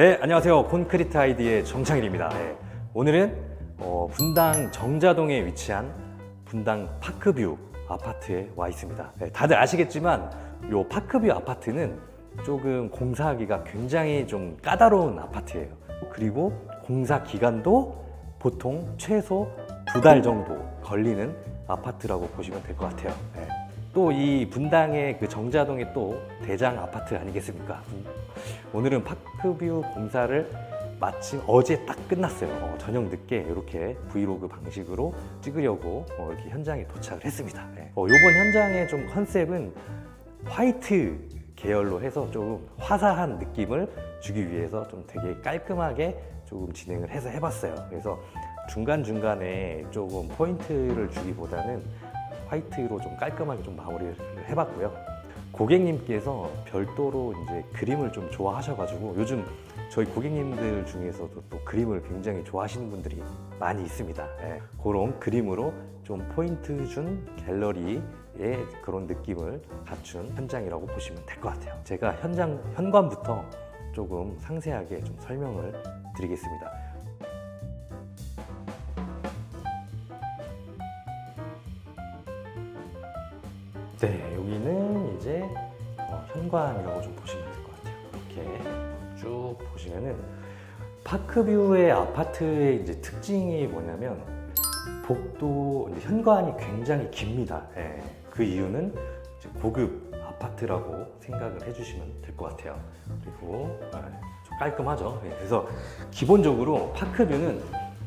네, 안녕하세요. 콘크리트 아이디의 정창일입니다. 네, 오늘은 어, 분당 정자동에 위치한 분당 파크뷰 아파트에 와 있습니다. 네, 다들 아시겠지만 이 파크뷰 아파트는 조금 공사하기가 굉장히 좀 까다로운 아파트예요. 그리고 공사 기간도 보통 최소 두 달 정도 걸리는 아파트라고 보시면 될 것 같아요. 또이 분당의 그 정자동의 또 대장 아파트 아니겠습니까? 오늘은 파크뷰 공사를 마침 어제 딱 끝났어요. 어, 저녁 늦게 이렇게 브이로그 방식으로 찍으려고 어, 이렇게 현장에 도착을 했습니다. 네. 어, 이번 현장의 좀 컨셉은 화이트 계열로 해서 좀 화사한 느낌을 주기 위해서 좀 되게 깔끔하게 조금 진행을 해서 해봤어요. 그래서 중간중간에 조금 포인트를 주기보다는 화이트로 좀 깔끔하게 좀 마무리를 해봤고요. 고객님께서 별도로 이제 그림을 좀 좋아하셔가지고 요즘 저희 고객님들 중에서도 또 그림을 굉장히 좋아하시는 분들이 많이 있습니다. 예, 그런 그림으로 좀 포인트 준 갤러리의 그런 느낌을 갖춘 현장이라고 보시면 될 것 같아요. 제가 현장 현관부터 조금 상세하게 좀 설명을 드리겠습니다. 네, 여기는 이제 어, 현관이라고 좀 보시면 될 것 같아요. 이렇게 쭉 보시면은 파크뷰의 아파트의 이제 특징이 뭐냐면 복도 현관이 굉장히 깁니다. 예, 그 이유는 고급 아파트라고 생각을 해주시면 될 것 같아요. 그리고 아, 좀 깔끔하죠. 예, 그래서 기본적으로 파크뷰는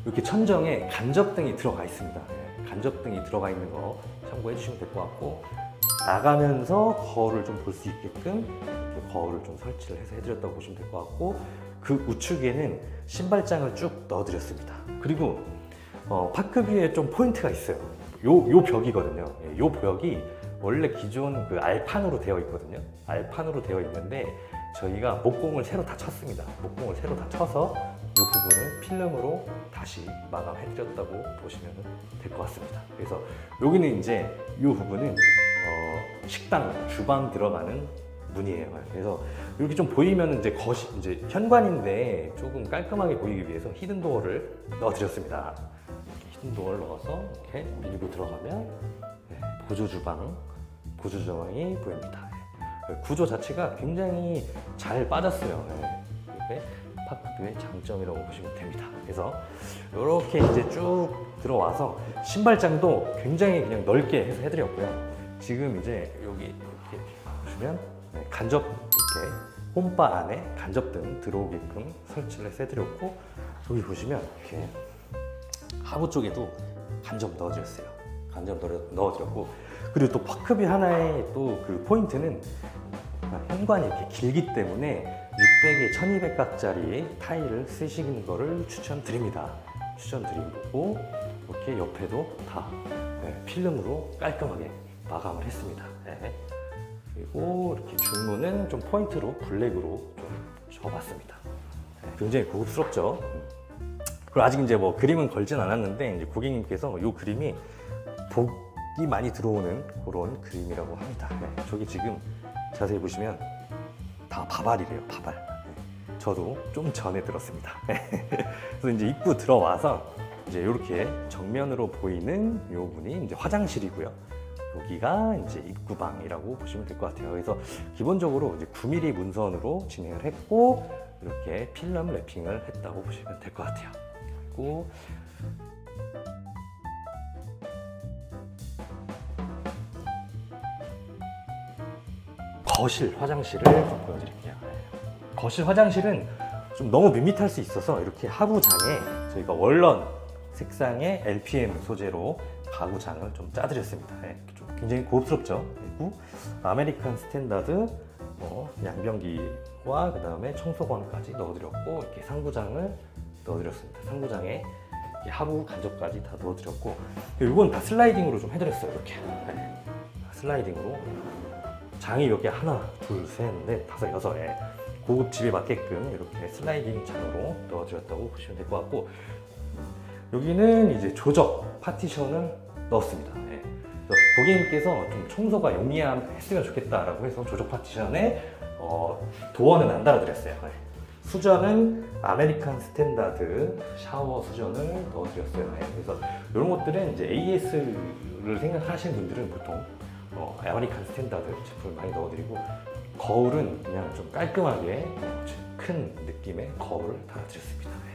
이렇게 천정에 간접등이 들어가 있습니다. 예, 간접등이 들어가 있는 거 참고해 주시면 될 것 같고 나가면서 거울을 좀 볼 수 있게끔 거울을 좀 설치를 해서 해드렸다고 보시면 될 것 같고 그 우측에는 신발장을 쭉 넣어드렸습니다. 그리고 어, 파크뷰에 좀 포인트가 있어요. 요, 요 벽이거든요. 예, 요 벽이 원래 기존 그 알판으로 되어 있거든요. 알판으로 되어 있는데 저희가 목공을 새로 다 쳤습니다. 목공을 새로 다 쳐서 이 부분을 필름으로 다시 마감해드렸다고 보시면 될 것 같습니다. 그래서 여기는 이제 이 부분은 어, 식당, 주방 들어가는 문이에요. 그래서 이렇게 좀 보이면 이제 거실, 이제 현관인데 조금 깔끔하게 보이기 위해서 히든 도어를 넣어드렸습니다. 히든 도어를 넣어서 이렇게 밀고 들어가면 네, 보조 주방, 보조 주방이 보입니다. 네, 구조 자체가 굉장히 잘 빠졌어요. 네, 파크뷰의 장점이라고 보시면 됩니다. 그래서 이렇게 이제 쭉 들어와서 신발장도 굉장히 그냥 넓게 해서 해드렸고요. 지금 이제 여기 이렇게 보시면 네, 간접 이렇게 홈바 안에 간접등 들어오게끔 설치를 해드렸고 여기 보시면 이렇게 하부 쪽에도 간접 넣어드렸어요. 간접 넣어- 넣어드렸고 그리고 또 파크비 하나의 또 그 포인트는 현관이 이렇게 길기 때문에 600에 1200각짜리 타일을 쓰시는 거를 추천드립니다. 추천드리고 이렇게 옆에도 다 네, 필름으로 깔끔하게 마감을 했습니다. 네. 그리고 이렇게 중문은 좀 포인트로 블랙으로 좀 줘봤습니다. 네, 굉장히 고급스럽죠. 음. 그리고 아직 이제 뭐 그림은 걸진 않았는데 이제 고객님께서 이 그림이 복이 많이 들어오는 그런 그림이라고 합니다. 네, 저기 지금 자세히 보시면 다 바발이래요, 바발. 네, 저도 좀 전에 들었습니다. 그래서 이제 입구 들어와서 이제 이렇게 정면으로 보이는 요 분이 이제 화장실이고요. 여기가 이제 입구방이라고 보시면 될 것 같아요. 그래서 기본적으로 이제 9mm 문선으로 진행을 했고 이렇게 필름 랩핑을 했다고 보시면 될 것 같아요. 그리고 거실 화장실을 좀 보여드릴게요. 거실 화장실은 좀 너무 밋밋할 수 있어서 이렇게 하부장에 저희가 원런 색상의 LPM 소재로 가구장을 좀 짜드렸습니다. 네, 좀 굉장히 고급스럽죠. 그리고 아메리칸 스탠다드 뭐 양변기와 그 다음에 청소건까지 넣어드렸고 이렇게 상부장을 넣어드렸습니다. 상부장에 이렇게 하부 간접까지 다 넣어드렸고 이건 다 슬라이딩으로 좀 해드렸어요. 이렇게 네, 슬라이딩으로 장이 여기 하나, 둘, 셋, 넷, 다섯, 여섯 에 고급 집에 맞게끔 이렇게 슬라이딩 장으로 넣어드렸다고 보시면 될 것 같고 여기는 이제 조적 파티션을 넣었습니다. 예. 그래서 고객님께서 좀 청소가 용이했으면 좋겠다라고 해서 조적 파티션에 어, 도어는 안 달아드렸어요. 예. 수전은 아메리칸 스탠다드 샤워 수전을 넣어드렸어요. 네, 그래서 이런 것들은 이제 AS를 생각하시는 분들은 보통 어, 아메리칸 스탠다드 제품을 많이 넣어드리고 거울은 그냥 좀 깔끔하게 어, 큰 느낌의 거울을 달아드렸습니다. 네.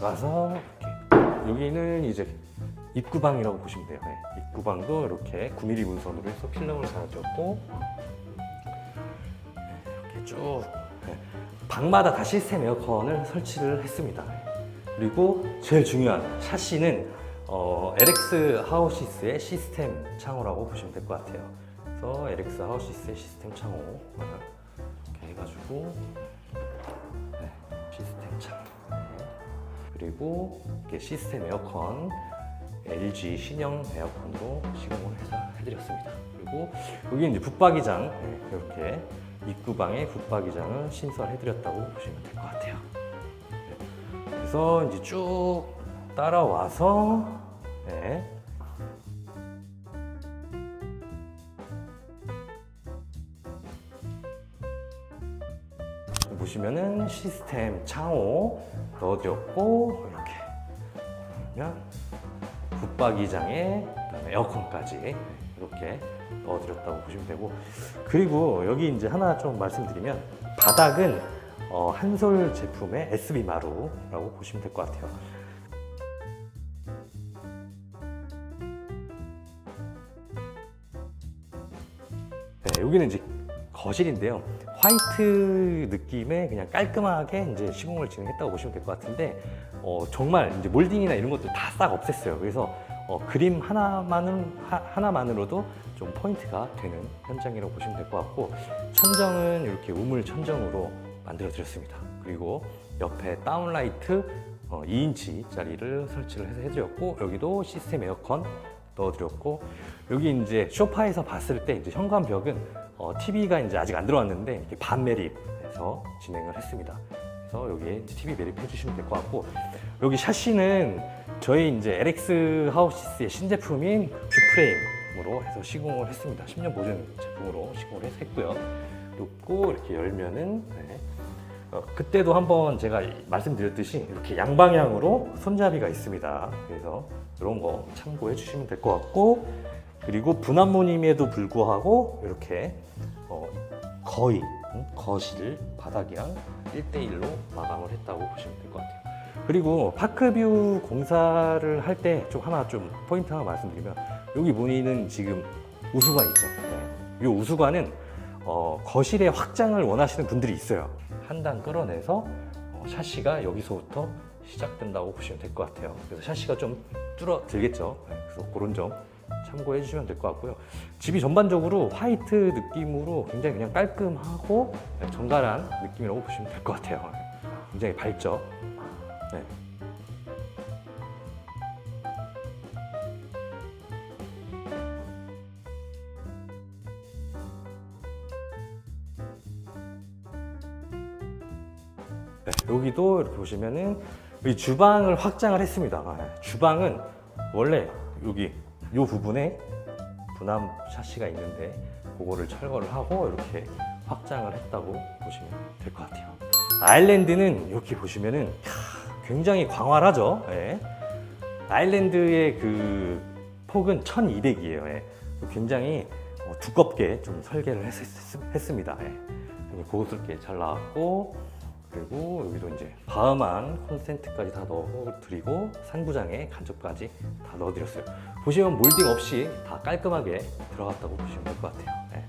나가서 이렇게 여기는 이제 입구방이라고 보시면 돼요. 네. 입구방도 이렇게 9mm 문선으로 해서 필름을 네, 이렇게 쭉 네. 방마다 다 시스템 에어컨을 설치를 했습니다. 네. 그리고 제일 중요한 샤시는 어, LX 하우시스의 시스템 창호라고 보시면 될 것 같아요. 그래서 LX 하우시스의 시스템 창호 이렇게 해가지고 그리고 이렇게 시스템 에어컨 LG 신형 에어컨으로 시공을 해서 해드렸습니다. 그리고 여기 이제 붙박이장 네, 이렇게 입구방에 붙박이장을 신설해드렸다고 보시면 될 것 같아요. 네, 그래서 이제 쭉 따라와서 네, 시스템 창호 넣어드렸고 이렇게 그러면 붙박이장에 그다음에 에어컨까지 이렇게 넣어드렸다고 보시면 되고 그리고 여기 이제 하나 좀 말씀드리면 바닥은 어, 한솔 제품의 SB 마루라고 보시면 될 것 같아요. 네, 여기는 이제 거실인데요. 화이트 느낌의 그냥 깔끔하게 이제 시공을 진행했다고 보시면 될 것 같은데 어, 정말 이제 몰딩이나 이런 것들 다 싹 없앴어요. 그래서 어, 그림 하나만은 하, 하나만으로도 좀 포인트가 되는 현장이라고 보시면 될 것 같고 천정은 이렇게 우물 천정으로 만들어 드렸습니다. 그리고 옆에 다운라이트 어, 2인치짜리를 설치를 해서 해드렸고 여기도 시스템 에어컨 넣어드렸고 여기 이제 소파에서 봤을 때 이제 현관벽은 어, TV가 이제 아직 안 들어왔는데 이렇게 반 매립해서 진행을 했습니다. 그래서 여기에 TV 매립해 주시면 될 것 같고 여기 샤시는 저희 이제 LX 하우시스의 신제품인 뷰프레임으로 해서 시공을 했습니다. 10년 보증 제품으로 시공을 했고요. 그리고 이렇게 열면은 네. 어, 그때도 한번 제가 말씀드렸듯이 이렇게 양방향으로 손잡이가 있습니다. 그래서 이런 거 참고해 주시면 될 것 같고 그리고 분한문임에도 불구하고 이렇게 어, 거의 음, 거실 바닥이랑 1대1로 마감을 했다고 보시면 될 것 같아요. 그리고 파크뷰 공사를 할 때 좀 하나 좀 포인트 하나 말씀드리면 여기 보이는 지금 우수관 있죠. 네. 이 우수관은 어, 거실의 확장을 원하시는 분들이 있어요. 한 단 끌어내서 어, 샤시가 여기서부터 시작된다고 보시면 될 것 같아요. 그래서 샤시가 좀 줄어들겠죠. 네, 그래서 그런 점 참고해 주시면 될 것 같고요. 집이 전반적으로 화이트 느낌으로 굉장히 그냥 깔끔하고 네, 정갈한 느낌이라고 보시면 될 것 같아요. 네, 굉장히 밝죠. 네. 네, 여기도 이렇게 보시면은 이 주방을 확장을 했습니다. 아, 주방은 원래 여기 이 부분에 분함 샤시가 있는데 그거를 철거를 하고 이렇게 확장을 했다고 보시면 될 것 같아요. 아일랜드는 이렇게 보시면은 캬, 굉장히 광활하죠. 예. 아일랜드의 그 폭은 1200이에요. 굉장히 어, 두껍게 좀 설계를 했, 습니다 고급스럽게 잘 나왔고 그리고 여기도 이제 바흐만 콘센트까지 다 넣어드리고 상부장에 간접까지 다 넣어드렸어요. 보시면 몰딩 없이 다 깔끔하게 들어갔다고 보시면 될 것 같아요. 네.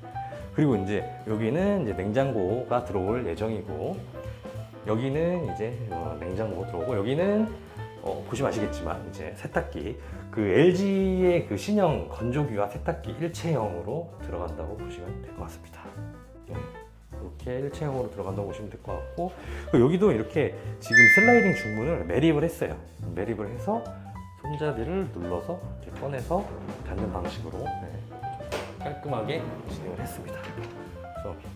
그리고 이제 여기는 이제 냉장고가 들어올 예정이고 여기는 이제 어, 냉장고 들어오고 여기는 어, 보시면 아시겠지만 이제 세탁기 그 LG의 그 신형 건조기와 세탁기 일체형으로 들어간다고 보시면 될 것 같습니다. 네. 이렇게 일체형으로 들어간다고 보시면 될 것 같고 여기도 이렇게 지금 슬라이딩 중문을 매립을 했어요. 매립을 해서 손잡이를 눌러서 이렇게 꺼내서 닫는 방식으로 네, 깔끔하게 진행을 했습니다.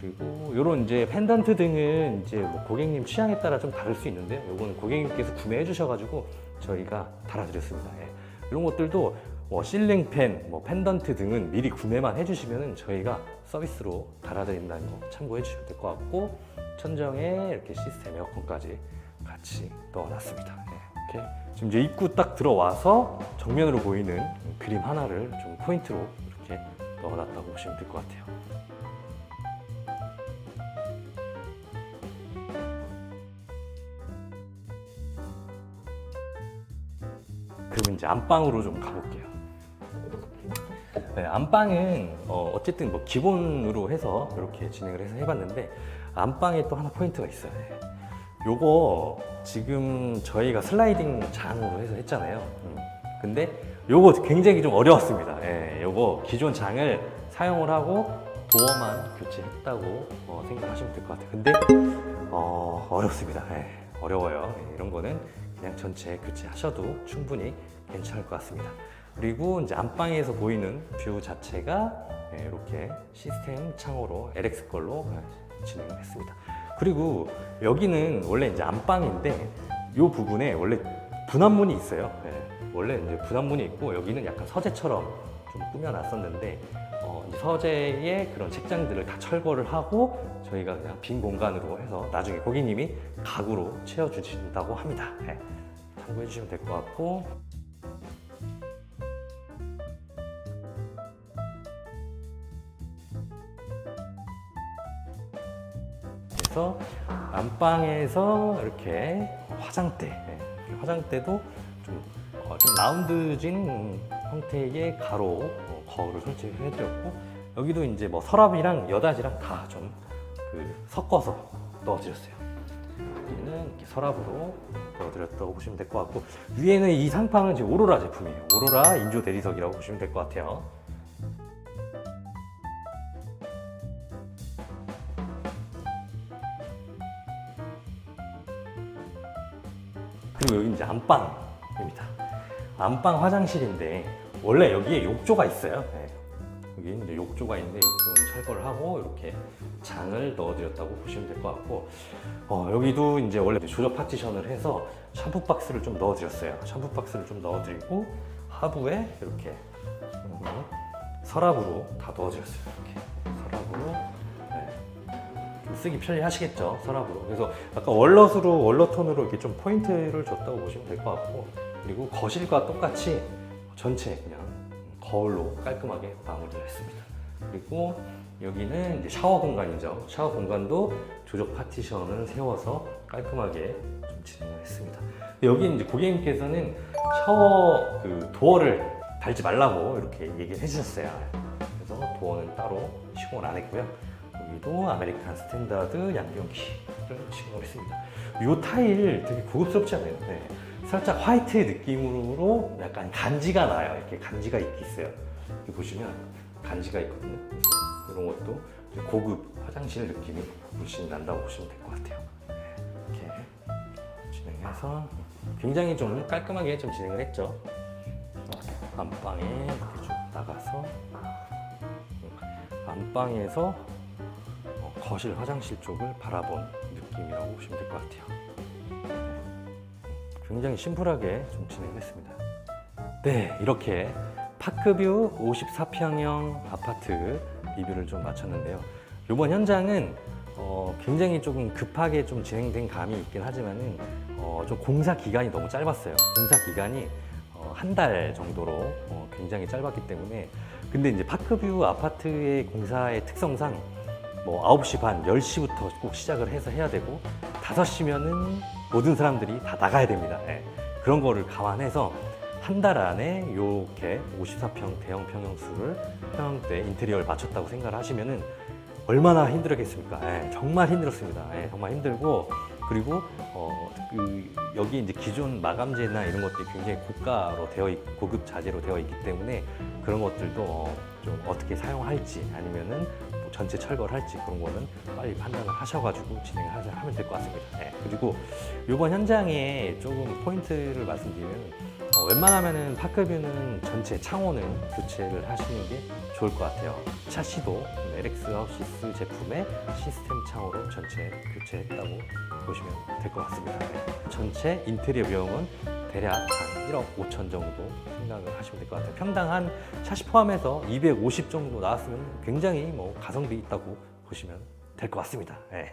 그리고 이런 이제 펜던트 등은 이제 뭐 고객님 취향에 따라 좀 다를 수 있는데 이거는 고객님께서 구매해 주셔가지고 저희가 달아드렸습니다. 예. 이런 것들도 뭐 실링팬, 뭐 펜던트 등은 미리 구매만 해주시면 저희가 서비스로 달아드린다는 거 참고해 주시면 될 것 같고 천정에 이렇게 시스템 에어컨까지 같이 넣어놨습니다. 네, 이렇게 지금 이제 입구 딱 들어와서 정면으로 보이는 그림 하나를 좀 포인트로 이렇게 넣어놨다고 보시면 될 것 같아요. 그럼 이제 안방으로 좀 가볼게요. 네, 안방은 어, 쨌든뭐 기본으로 해서 이렇게 진행을 해서 해봤는데 안방에 또 하나 포인트가 있어요. 네. 요거 지금 저희가 슬라이딩 장으로 해서 했잖아요. 음. 근데 요거 굉장히 좀 어려웠습니다. 예, 요거 기존 장을 사용을 하고 도어만 교체했다고 어, 생각하시면 될 것 같아요. 근데 어, 어렵습니다. 예, 어려워요. 예, 이런 거는 그냥 전체 교체하셔도 충분히 괜찮을 것 같습니다. 그리고 이제 안방에서 보이는 뷰 자체가 예, 이렇게 시스템 창호로 LX 걸로 예, 진행을 했습니다. 그리고 여기는 원래 이제 안방인데 이 부분에 원래 분합문이 있어요. 예, 원래 이제 분합문이 있고 여기는 약간 서재처럼 좀 꾸며놨었는데 어, 서재의 그런 책장들을 다 철거를 하고 저희가 그냥 빈 공간으로 해서 나중에 고객님이 가구로 채워주신다고 합니다. 예, 참고해 주시면 될 것 같고 그래서 안방에서 이렇게 화장대, 예, 이렇게 화장대도 좀, 어, 좀 라운드진 형태의 가로 어, 거울을 설치해 드렸고 여기도 이제 뭐 서랍이랑 여닫이랑 다 좀 그 섞어서 넣어드렸어요. 여기는 이렇게 서랍으로 넣어드렸다고 보시면 될 것 같고 위에는 이 상판은 지금 오로라 제품이에요. 오로라 인조 대리석이라고 보시면 될 것 같아요. 이제 안방입니다. 안방 화장실인데 원래 여기에 욕조가 있어요. 네. 여기 이제 욕조가 있는데 욕조는 철거를 하고 이렇게 장을 넣어드렸다고 보시면 될 것 같고 어, 여기도 이제 원래 조적 파티션을 해서 샴푸 박스를 좀 넣어드렸어요. 샴푸 박스를 좀 넣어드리고 하부에 이렇게 음, 서랍으로 다 넣어드렸어요. 이렇게 쓰기 편리하시겠죠 서랍으로. 그래서 아까 월넛으로 월넛톤으로 이렇게 좀 포인트를 줬다고 보시면 될 것 같고 그리고 거실과 똑같이 전체 그냥 거울로 깔끔하게 마무리를 했습니다. 그리고 여기는 이제 샤워 공간이죠. 샤워 공간도 조적 파티션을 세워서 깔끔하게 좀 진행을 했습니다. 여기 이제 고객님께서는 샤워 그 도어를 달지 말라고 이렇게 얘기를 해주셨어요. 그래서 도어는 따로 시공을 안 했고요 여기도 아메리칸 스탠다드 양변기를 시공을 했습니다. 이 타일 되게 고급스럽지 않아요? 네. 살짝 화이트 느낌으로 약간 간지가 나요. 이렇게 간지가 있어요. 여기 보시면 간지가 있거든요. 이런 것도 고급 화장실 느낌이 훨씬 난다고 보시면 될 것 같아요. 네. 이렇게 진행해서 굉장히 좀 깔끔하게 좀 진행을 했죠. 안방에 이렇게 쭉 나가서 안방에서 어, 거실 화장실 쪽을 바라본 느낌이라고 보시면 될 것 같아요. 굉장히 심플하게 좀 진행했습니다. 네, 이렇게 파크뷰 54평형 아파트 리뷰를 좀 마쳤는데요. 이번 현장은 어, 굉장히 조금 급하게 좀 진행된 감이 있긴 하지만은 어, 좀 공사 기간이 너무 짧았어요. 공사 기간이 어, 한달 정도로 어, 굉장히 짧았기 때문에 근데 이제 파크뷰 아파트의 공사의 특성상 뭐 9시 반, 10시부터 꼭 시작을 해서 해야 되고 5시면은 모든 사람들이 다 나가야 됩니다. 예. 그런 거를 감안해서 한 달 안에 이렇게 54평 대형 평형수를 평형대 인테리어를 마쳤다고 생각을 하시면은 얼마나 힘들었겠습니까? 예, 정말 힘들었습니다. 예, 정말 힘들고 그리고 어, 그 여기 이제 기존 마감재나 이런 것들이 굉장히 고가로 되어 있, 고급 자재로 되어 있기 때문에 그런 것들도 어, 좀 어떻게 사용할지 아니면은 뭐 전체 철거를 할지 그런 거는 빨리 판단을 하셔가지고 진행을 하자 하면 될 것 같습니다. 예, 그리고 이번 현장에 조금 포인트를 말씀드리면 어, 웬만하면은 파크뷰는 전체 창호는 교체를 하시는 게 좋을 것 같아요. 차시도 LX 하우시스 제품의 시스템 창호로 전체 교체했다고 보시면 될 것 같습니다. 네. 전체 인테리어 비용은 대략 한 1억 5천 정도 생각을 하시면 될 것 같아요. 평당 한 샷이 포함해서 250 정도 나왔으면 굉장히 뭐 가성비 있다고 보시면 될 것 같습니다. 예.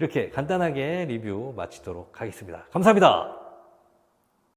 이렇게 간단하게 리뷰 마치도록 하겠습니다. 감사합니다.